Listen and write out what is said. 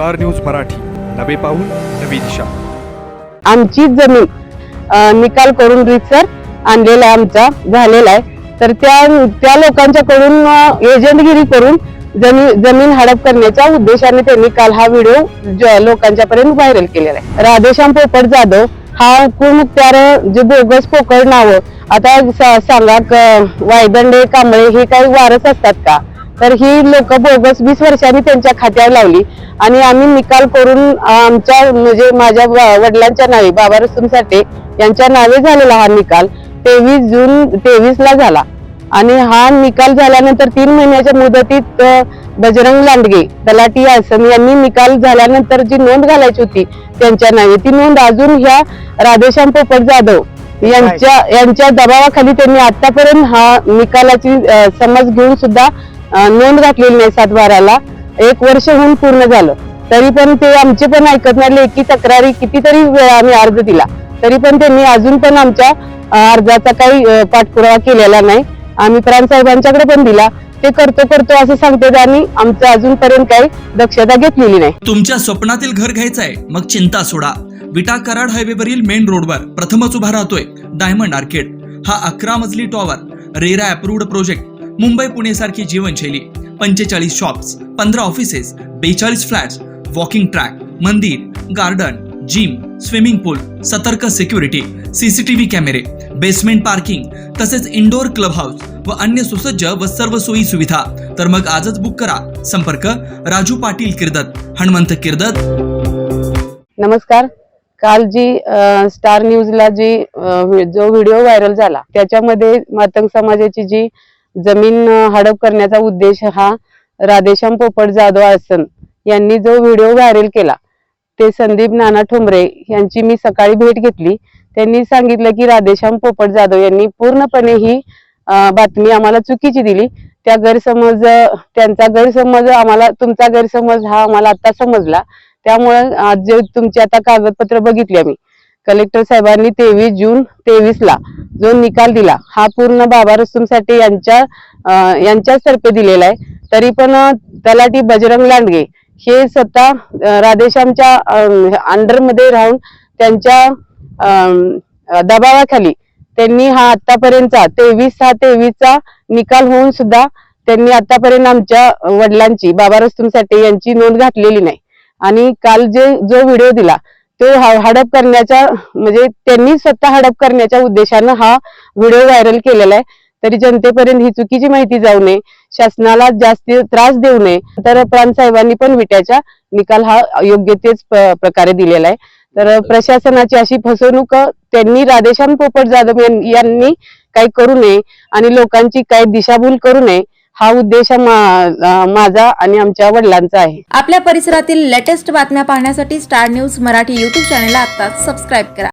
Star news Marathi. नवे पाऊल नवी दिशा. आमची जमीन निकाल करून रितसर आणलेला आहे आमचा झालेला आहे. तर त्या त्या लोकांच्याकडून एजंटगिरी करून जमीन जमीन हडप करण्याच्या उद्देशाने त्यांनी काल हा व्हिडिओ लोकांच्या पर्यंत व्हायरल केलेला आहे. राधेश्याम पोपट जाधव हा कुमुक्त्यार जे बोगस पोकळ नावं आता स- सांगा वायदंडे कांबळे हे काही वारस असतात का? तर ही लोक बोगस वीस वर्षांनी त्यांच्या खात्यावर लावली. आणि आम्ही निकाल करून आमच्या म्हणजे माझ्या वडिलांच्या नावे बाबा रसूम साठे यांच्या नावे झालेला हा निकाल तेवीस जून तेवीस ला झाला. आणि हा निकाल झाल्यानंतर तीन महिन्याच्या मुदतीत बजरंग लांडगे तलाटी आसन यांनी निकाल झाल्यानंतर जी नोंद घालायची होती त्यांच्या नावे ती नोंद अजून ह्या राधेश्याम पोपट जाधव यांच्या यांच्या दबावाखाली त्यांनी आतापर्यंत हा निकालाची समज घेऊन सुद्धा नोंद घातलेली नाही सातबाराला एक वर्ष होऊन पूर्ण झालं. तरी पण ते आमचे पण ऐकत नाही. लेखी तक्रारी कितीतरी वेळा आम्ही अर्ज दिला. तरी पण त्यांनी अजून पण आमच्या अर्जाचा काही पाठपुरावा केलेला नाही. आम्ही प्राणसाहेबांच्याकडे पण दिला. ते करतो करतो असं सांगतात आणि आमचं अजूनपर्यंत काही दक्षता घेतलेली नाही. तुमच्या स्वप्नातील घर घ्यायचं आहे मग चिंता सोडा. विटा कराड हायवेवरील मेन रोडवर प्रथमच उभा राहतोय डायमंड आर्केड. हा अकरा मजली tower RERA approved project. Mumbai Pune सारखी जीवनशैली. पंचेचाळीस शॉप्स पंधरा ऑफिसेस बेचाळीस फ्लॅट्स वॉकिंग ट्रॅक मंदिर गार्डन जिम स्विमिंग पूल सतर्क सिक्युरिटी सीसीटीव्ही कॅमेरे बेसमेंट पार्किंग तसेच इंडोर क्लब हाऊस व अन्य सुसज्ज व सर्व सोयी सुविधा. तर मग आजच बुक करा. संपर्क राजू पाटील किर्दत हनुमंत किर्दत. नमस्कार. काल जी स्टार न्यूजला जी जो व्हिडिओ व्हायरल झाला त्याच्यामध्ये मातंग समाजाची जी जमीन हडप करण्याचा उद्देश हा राधेश्याम पोपट जाधव आसन यांनी जो व्हिडिओ व्हायरल केला ते संदीप नाना ठोंबरे यांची मी सकाळी भेट घेतली. त्यांनी सांगितलं की राधेश्याम पोपट जाधव यांनी पूर्णपणे ही बातमी आम्हाला चुकीची दिली. त्या गैरसमज त्यांचा गैरसमज आम्हाला तुमचा गैरसमज हा आम्हाला आता समजला. त्यामुळे आज जे तुमची आता कागदपत्र बघितली आम्ही. कलेक्टर साहेबांनी तेवीस जून तेवीस ला जो निकाल दिला हा पूर्ण बाबा रस्तुमसाठी यांच्या यांच्याच तर्फे दिलेला आहे. तरी पण तलाठी बजरंग लांडगे हे स्वतः राधेश्यामच्या अंडरमध्ये राहून त्यांच्या दबावाखाली त्यांनी हा आतापर्यंतचा तेवीस हा तेवीसचा निकाल होऊन सुद्धा त्यांनी आतापर्यंत आमच्या वडिलांची बाबा रस्तुमसाठी यांची नोंद घातलेली नाही. आणि काल जे जो व्हिडिओ दिला तो हडप करण्याच्या म्हणजे त्यांनी स्वतः हडप करण्याच्या उद्देशानं हा व्हिडिओ व्हायरल केलेला आहे. तरी जनतेपर्यंत ही चुकीची माहिती जाऊ नये शासनाला जास्त त्रास देऊ नये. तर प्राणसाहेबांनी पण विट्याचा निकाल हा योग्य तेच प्रकारे दिलेला आहे. तर प्रशासनाची अशी फसवणूक त्यांनी राधेश्याम पोपट जाधव यांनी काही करू नये आणि लोकांची काही दिशाभूल करू नये हा उद्देश माझा आणि आमच्या वडिलांचा आहे. आपल्या परिसरातील लेटेस्ट बातम्या पाहण्यासाठी star news Marathi YouTube channel आता सबस्क्राईब करा.